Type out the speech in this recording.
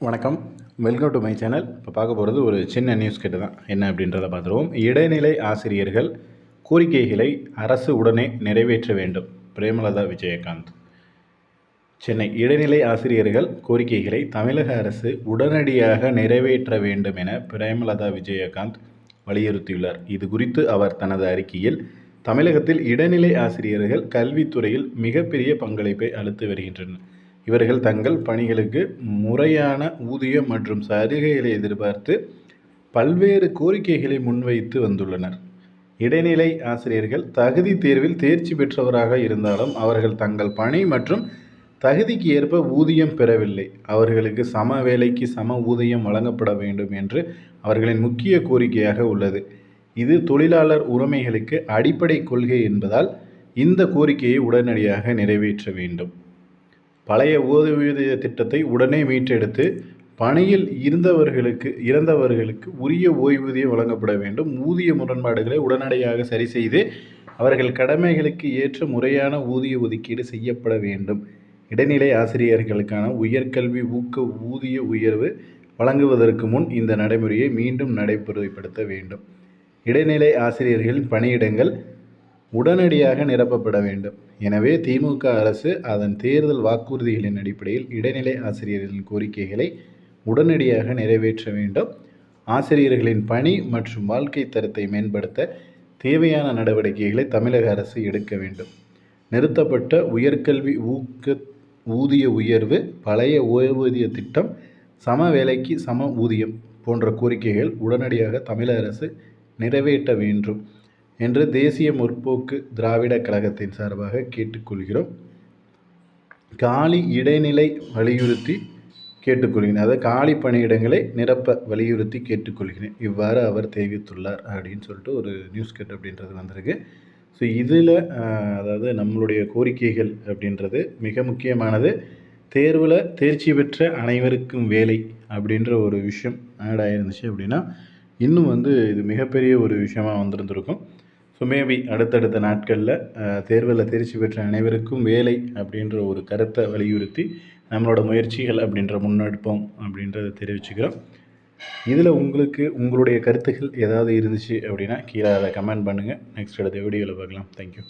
வணக்கம். Welcome to my channel இப்போ பார்க்க போகிறது ஒரு சின்ன நியூஸ் கிட்ட தான். என்ன அப்படின்றத பார்த்துருவோம். இடைநிலை ஆசிரியர்கள் கோரிக்கைகளை அரசு உடனே நிறைவேற்ற வேண்டும். பிரேமலதா விஜயகாந்த். சென்னை இடைநிலை ஆசிரியர்கள் கோரிக்கைகளை தமிழக அரசு உடனடியாக நிறைவேற்ற வேண்டும் என பிரேமலதா விஜயகாந்த் வலியுறுத்தியுள்ளார். இது குறித்து அவர் தனது அறிக்கையில் தமிழகத்தில் இடைநிலை ஆசிரியர்கள் கல்வித்துறையில் மிகப்பெரிய பங்களிப்பை அளித்து வருகின்றனர். இவர்கள் தங்கள் பணிகளுக்கு முறையான ஊதியம் மற்றும் சலுகைகளை எதிர்பார்த்து பல்வேறு கோரிக்கைகளை முன்வைத்து வந்துள்ளனர். இடைநிலை ஆசிரியர்கள் தகுதி தேர்வில் தேர்ச்சி பெற்றவராக இருந்தாலும் அவர்கள் தங்கள் பணி மற்றும் தகுதிக்கு ஏற்ப ஊதியம் பெறவில்லை. அவர்களுக்கு சம வேலைக்கு சம ஊதியம் வழங்கப்பட வேண்டும் என்று அவர்களின் முக்கிய கோரிக்கையாக உள்ளது. இது தொழிலாளர் உரிமைகளுக்கு அடிப்படை கொள்கை என்பதால் இந்த கோரிக்கையை உடனடியாக நிறைவேற்ற வேண்டும். பழைய ஓய்வூதிய திட்டத்தை உடனே மீட்டெடுத்து பணியில் இருந்தவர்களுக்கு இறந்தவர்களுக்கு உரிய ஓய்வூதியம் வழங்கப்பட வேண்டும். ஊதிய முரண்பாடுகளை உடனடியாக சரி செய்து அவர்கள் கடமைகளுக்கு ஏற்ற முறையான ஊதிய ஒதுக்கீடு செய்யப்பட வேண்டும். இடைநிலை ஆசிரியர்களுக்கான உயர்கல்வி ஊக்க ஊதிய உயர்வு வழங்குவதற்கு முன் இந்த நடைமுறையை மீண்டும் நடைமுறைப்படுத்த வேண்டும். இடைநிலை ஆசிரியர்களின் பணியிடங்கள் உடனடியாக நிரப்பப்பட வேண்டும். எனவே திமுக அரசு அதன் தேர்தல் வாக்குறுதிகளின் அடிப்படையில் இடைநிலை ஆசிரியர்களின் கோரிக்கைகளை உடனடியாக நிறைவேற்ற வேண்டும். ஆசிரியர்களின் பணி மற்றும் வாழ்க்கை தரத்தை மேம்படுத்த தேவையான நடவடிக்கைகளை தமிழக அரசு எடுக்க வேண்டும். நிறுத்தப்பட்ட உயர்கல்வி ஊக்க ஊதிய உயர்வு பழைய ஓய்வூதிய திட்டம் சம வேலைக்கு சம ஊதியம் போன்ற கோரிக்கைகள் உடனடியாக தமிழக அரசு நிறைவேற்ற வேண்டும். என்று தேசிய முற்போக்கு திராவிட கழகத்தின் சார்பாக கேட்டுக்கொள்கிறோம். காலி இடைநிலை வலியுறுத்தி கேட்டுக்கொள்கிறேன். அதாவது காலி பணியிடங்களை நிரப்ப வலியுறுத்தி கேட்டுக்கொள்கிறேன். இவ்வாறு அவர் தெரிவித்துள்ளார் அப்படின்னு சொல்லிட்டு ஒரு நியூஸ் கட் அப்படின்றது வந்திருக்கு. ஸோ இதில் அதாவது நம்மளுடைய கோரிக்கைகள் அப்படின்றது மிக முக்கியமானது. தேர்வில் தேர்ச்சி பெற்ற அனைவருக்கும் வேலை அப்படின்ற ஒரு விஷயம் ஆட் ஆயிருந்துச்சு அப்படின்னா இன்னும் வந்து இது மிகப்பெரிய ஒரு விஷயமாக வந்திருந்திருக்கும். ஸோ மேபி அடுத்தடுத்த நாட்களில் தேர்வில் தேர்ச்சி பெற்ற அனைவருக்கும் வேலை அப்படின்ற ஒரு கருத்தை வலியுறுத்தி நம்மளோட முயற்சிகள் அப்படின்ற முன்னெடுப்போம் அப்படின்றத தெரிவிச்சுக்கிறோம். இதில் உங்களுக்கு உங்களுடைய கருத்துக்கள் ஏதாவது இருந்துச்சு அப்படின்னா கீழே அதை கமெண்ட் பண்ணுங்கள் நெக்ஸ்ட் அடுத்த வீடியோவில் பார்க்கலாம். தேங்க்யூ